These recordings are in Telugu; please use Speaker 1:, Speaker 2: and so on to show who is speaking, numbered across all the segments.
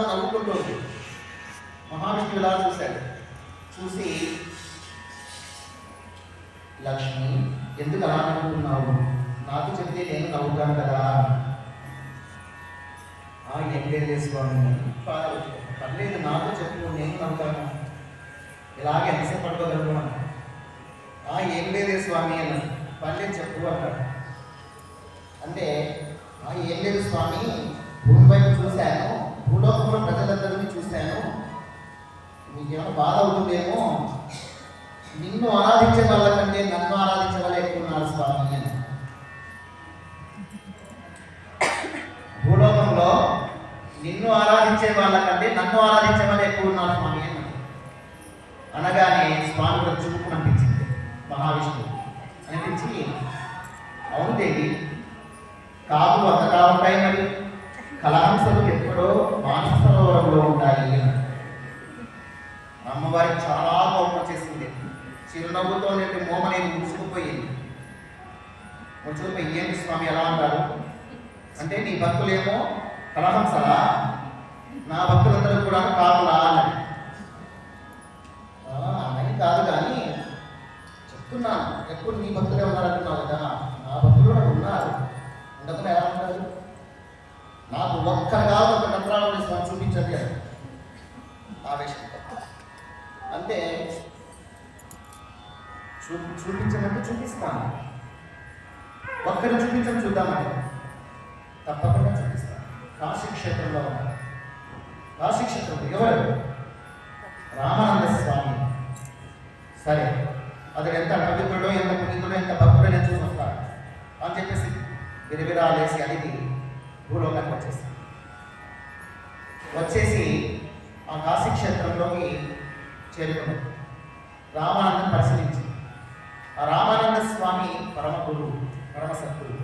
Speaker 1: నవ్వుకుంటూ నవ్వుకుంటుంది మహావిష్ణువు ఇలా చూశాడు? చూసి లక్ష్మి ఎందుకు అలా నవ్వుతున్నావు? నాకు చెప్తే నేను నవ్వుతాను కదా. ఆ ఏం స్వామి పర్లేదు నాకు చెప్పు నేను నవ్వుతాను. ఇలాగే ఎంతసేపు పడుకోగలను అని. ఆ ఏం లేదే స్వామి అని పర్లేదు చెప్పు అన్నాడు అంటే ఆ ఏం లేదు స్వామి భూమి మీకేమైనా బాధ అవుతుందేమో? నిన్ను ఆరాధించే వాళ్ళకంటే నన్ను ఆరాధించే వాళ్ళే ఎక్కువ ఉన్నారు స్వామి నేను భూలోకంలో నిన్ను ఆరాధించే వాళ్ళకంటే నన్ను ఆరాధించే వాళ్ళే ఎక్కువ ఉన్నారు స్వామి అని. అనగానే స్వామి కూడా చూపు అనిపించింది మహావిష్ణువు. అనిపించి అవును దేవి కాపులు అంతగా ఉంటాయి మరి. కళాంశలు ఎప్పుడో మానస సరోవరంలో ఉంటాయి వారికి చాలా కోపం వచ్చేసింది చిరునవ్వుతో నేను మోమనేది ముడుచుకుపోయింది. ముడుచుకుపోయి ఏంటి స్వామి ఎలా అంటారు? అంటే నీ భక్తులేమో కలహంసలా నా భక్తులందరూ కూడా కాపులా అని అని కాదు కానీ చెప్తున్నాను. ఎప్పుడు నీ భక్తులే ఉన్నారంటున్నావు కదా? నా భక్తులు కూడా ఉన్నారు. ఉండకుండా ఎలా ఉంటారు? నాకు ఒక్కరు కాదు ఒక నత్రాలను స్వామి చూపించండి అని. అంటే చూ చూపించమంటే చూపిస్తాను. ఒక్కరిని చూపించడం చూద్దామని తప్పకుండా చూపిస్తాను. కాశీ క్షేత్రంలో కాశీ క్షేత్రంలో ఎవరు? రామానంద స్వామి. సరే. అతడు ఎంత పవిత్రుడో ఎంత పునీతుడో ఎంత భక్తుడో నేను చూసి అని చెప్పేసి విరవిరాలేసి అడిగి భూలోకానికి వచ్చేసి వచ్చేసి ఆ కాశీ క్షేత్రంలోకి చేరుకున్నాడు రామానందం పరిశీలించి ఆ రామానంద స్వామి పరమ గురువు పరమ సద్గురు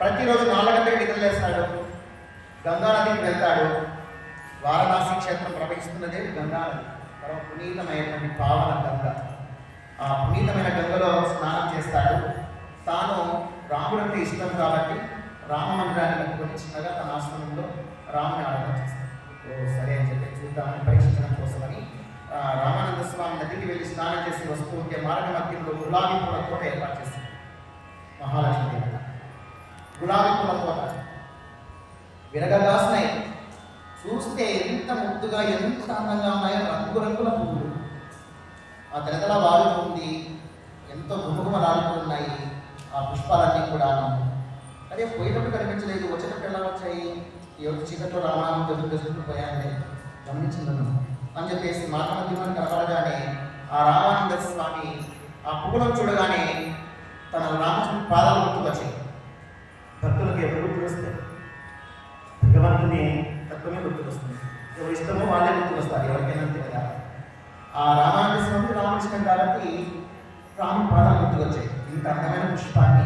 Speaker 1: ప్రతిరోజు నాలుగు గంటలకు నిద్రలేస్తాడు గంగా నదికి వెళ్తాడు. వారణాసి క్షేత్రం ప్రవహిస్తున్నదే గంగానది. పరమ పునీతమైనటువంటి పావన గంగ. ఆ పునీతమైన గంగలో స్నానం చేస్తాడు. తాను రాముడంటే ఇష్టం కాబట్టి రామ మందిరాన్ని కట్టుకొని చిన్నగా తన ఆశ్రమంలో రాముని ఆరాధన చేస్తాడు. ఓ సరే అని చెప్పి చూద్దామని పరీక్షించడం స్నానం చేసి వస్తూ ఉంటే మార్గ మధ్యంలో గులాబీ పూల తోట ఏర్పాటు చేసింది. మహాలక్ష్మి దేవత. గులాబీ పూల తోట విరగదాసినాయి చూస్తే ఎంత ముద్దుగా ఎంత అందంగా ఉన్నాయో రంగురంగుల పువ్వులు ఆ తెలతల వాలుతుంది ఎంతో గుమగుమలాడుతున్నాయి ఆ పుష్పాలన్నీ కూడా అదే పోయేటప్పుడు కనిపించలేదు వచ్చేటప్పుడు ఎలా వచ్చాయి? ఎవరి చీకట్లో రామాయణం జరుగుతూ జరుగుతూ పోయాయని గమనించిందను అని చెప్పేసి మాట కనపడగానే ఆ రామానంద స్వామి ఆ పువ్వులను చూడగానే తన రామచంద్ర పాదాలు గుర్తుకొచ్చాయి. భక్తులకు ఎవరు గుర్తుకొస్తే భగవంతుని తత్వమే గుర్తుకొస్తుంది. ఎవరు ఇష్టమో వాళ్ళే గుర్తుకొస్తారు ఎవరికైనా అంతే కదా? ఆ రామానంద స్వామి రాముడు ఇష్టం కాబట్టి రాముని పాదాలు గుర్తుకొచ్చాయి. ఇంత అందమైన పుష్పాన్ని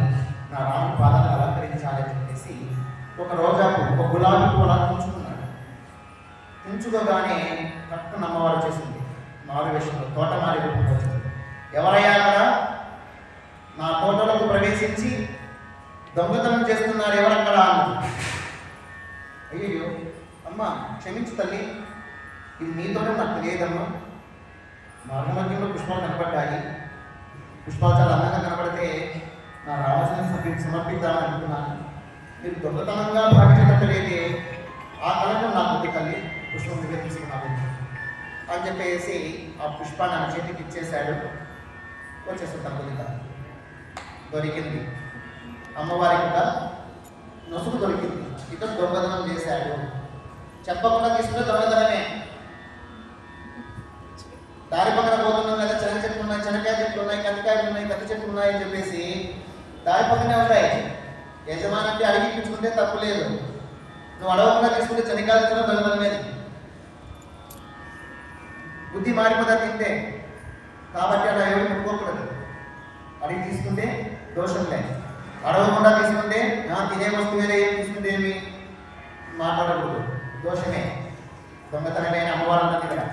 Speaker 1: నా రాముని పాదాలు అలంకరించాలని చెప్పేసి ఒక రోజాకు ఒక గులాబీ పూల తుంచుకున్నాడు తుంచుకోగానే పక్కన అమ్మవారు చేసింది మారు వేషంలో తోటమారి రూపంలో ఎవరయ్యా నా తోటలకు ప్రవేశించి దొంగతనం చేస్తున్నారు ఎవరక్కడ? అయ్యో అమ్మ క్షమించు తల్లి. ఇది నీతోనే నాకు తెలియదమ్మా. మార్గమధ్యంలో పుష్పాలు కనపడ్డాయి. పుష్పాలు చాలా అందంగా కనపడితే నా రావాల్సిన సమర్పిద్దామని అనుకున్నాను. మీరు దొంగతనంగా భావించినట్లయితే ఆ అని చెప్పేసి ఆ పుష్పాన్ని ఆమె చేతికి ఇచ్చేశాడు. వచ్చేస్తాడు తన కొద్దిగా దొరికింది. అమ్మవారికి కూడా నొసుగు దొరికింది. ఇతను దొంగతనం చేశాడు చెప్పకుండా తీసుకుంటే దొంగతనమే. దారి పక్కన పోతున్నాం కదా చెనగ చెట్లు ఉన్నాయి చెనక్కాయ చెట్లు ఉన్నాయి కందికాయలు ఉన్నాయి కత్తి చెట్లు ఉన్నాయి అని చెప్పేసి దారి పక్కనే ఉంటాయి. యజమానంటే అడిగి ఇప్పించుకుంటే తప్పు లేదు. నువ్వు అడగకుండా తీసుకుంటే చెనక్కాయలు తిన దొంగతనమేది. బుద్ధి మారిపోతా తింటే. కాబట్టి అలా ఎవరు ముట్టుకోకూడదు అడిగి తీసుకుంటే దోషం లేదు. అడగకుండా తీసుకుంటే "ఆ, తినే వస్తువులే ఏం తీసుకుంటే ఏమి మాట్లాడకూడదు. దోషమే. దొంగతనమైన అమ్మవారంతా తినడం.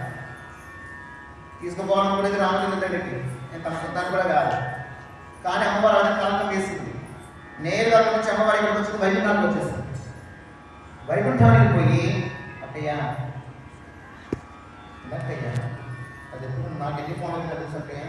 Speaker 1: తీసుకుపోవడం కూడా ఇది నేను తన సొంతాన్ని కూడా కాదు. కానీ అమ్మవారు అక్కడ కాలం వేసింది. నేరుగా నుంచి అమ్మవారి ఇక్కడికి వచ్చింది వైకుంఠానికి వచ్చేసింది. వైకుంఠానికి పోయి ఆ అక్కయ్యా అక్కయ్యా అది ఎప్పుడు నాకు ఎన్ని ఫోన్లు తెలుసు అక్కయ్య